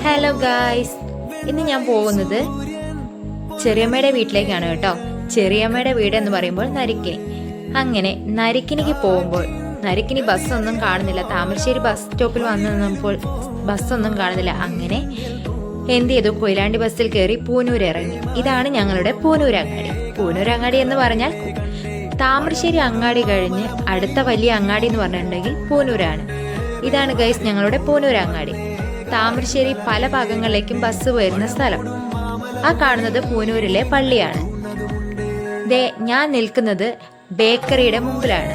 Hello guys ഇന്ന് ഞാൻ പോകുന്നത് ചെറിയമ്മയുടെ വീട്ടിലേക്കാണ് കേട്ടോ. ചെറിയമ്മയുടെ വീട് എന്ന് പറയുമ്പോൾ നരിക്കിനി അങ്ങനെ നരിക്കിനിക്ക് പോകുമ്പോൾ നരിക്കിനി ബസ്സൊന്നും കാണുന്നില്ല. താമരശ്ശേരി ബസ് സ്റ്റോപ്പിൽ വന്നു നിന്നപ്പോൾ ബസ്സൊന്നും കാണുന്നില്ല. അങ്ങനെ എന്ത് ചെയ്തു? കൊയിലാണ്ടി ബസ്സിൽ കയറി പൂനൂർ ഇറങ്ങി. ഇതാണ് ഞങ്ങളുടെ പൂനൂർ അങ്ങാടി. പൂനൂർ അങ്ങാടി എന്ന് പറഞ്ഞാൽ താമരശ്ശേരി അങ്ങാടി കഴിഞ്ഞ് അടുത്ത വലിയ അങ്ങാടി എന്ന് പറഞ്ഞിട്ടുണ്ടെങ്കിൽ പൂനൂരാണ്. ഇതാണ് ഗൈസ് ഞങ്ങളുടെ പൂനൂർ അങ്ങാടി. താമരശ്ശേരി പല ഭാഗങ്ങളിലേക്കും ബസ് വരുന്ന സ്ഥലം. ആ കാണുന്നത് പൂനൂരിലെ പള്ളിയാണ്. ദേ ഞാൻ നിൽക്കുന്നത് ബേക്കറിയുടെ മുമ്പിലാണ്.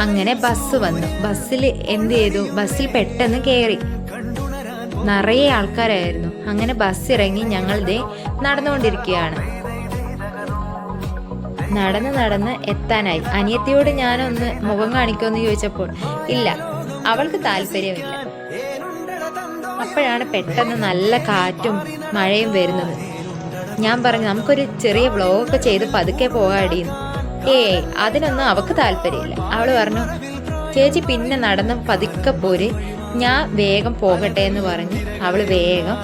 അങ്ങനെ ബസ് വന്നു. ബസ്സിൽ എന്ത് ചെയ്തു? ബസ്സിൽ പെട്ടെന്ന് കയറി നിറയെ ആൾക്കാരായിരുന്നു. അങ്ങനെ ബസ് ഇറങ്ങി ഞങ്ങൾ ദേ നടന്നുകൊണ്ടിരിക്കുകയാണ്. നടന്ന് നടന്ന് എത്താനായി. അനിയത്തിയോട് ഞാനൊന്ന് മുഖം കാണിക്കുമെന്ന് ചോദിച്ചപ്പോൾ ഇല്ല. അവൾക്ക് താല്പര്യമില്ല. അപ്പോഴാണ് പെട്ടെന്ന് നല്ല കാറ്റും മഴയും വരുന്നത്. ഞാൻ പറഞ്ഞു നമുക്കൊരു ചെറിയ വ്ളോഗൊക്കെ ചെയ്ത് പതുക്കെ പോകാടിയെന്ന് ഏയ് അതിനൊന്നും അവക്ക് താല്പര്യമില്ല. അവൾ പറഞ്ഞു ചേച്ചി പിന്നെ നടന്ന് പതുക്കെ പോര്. ഞാൻ വേഗം പോകട്ടെ എന്ന് പറഞ്ഞ് അവൾ വേഗം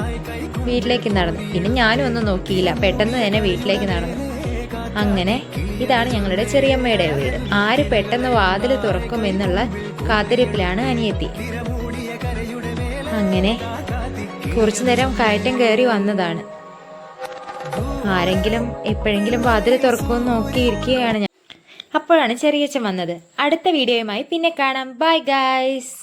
വീട്ടിലേക്ക് നടന്നു. പിന്നെ ഞാനും ഒന്നും നോക്കിയില്ല. പെട്ടെന്ന് തന്നെ വീട്ടിലേക്ക് നടന്നു. അങ്ങനെ ഇതാണ് ഞങ്ങളുടെ ചെറിയമ്മയുടെ വീട്. ആര് പെട്ടെന്ന് വാതിൽ തുറക്കും എന്നുള്ള കാത്തിരിപ്പിലാണ് അനിയത്തി. അങ്ങനെ കുറച്ചു നേരം കയറ്റം കയറി വന്നതാണ്. ആരെങ്കിലും എപ്പോഴെങ്കിലും വാതിൽ തുറക്കുമെന്ന് നോക്കിയിരിക്കുകയാണ് ഞാൻ. അപ്പോഴാണ് ചെറിയച്ഛൻ വന്നത്. അടുത്ത വീഡിയോയുമായി പിന്നെ കാണാം. Bye guys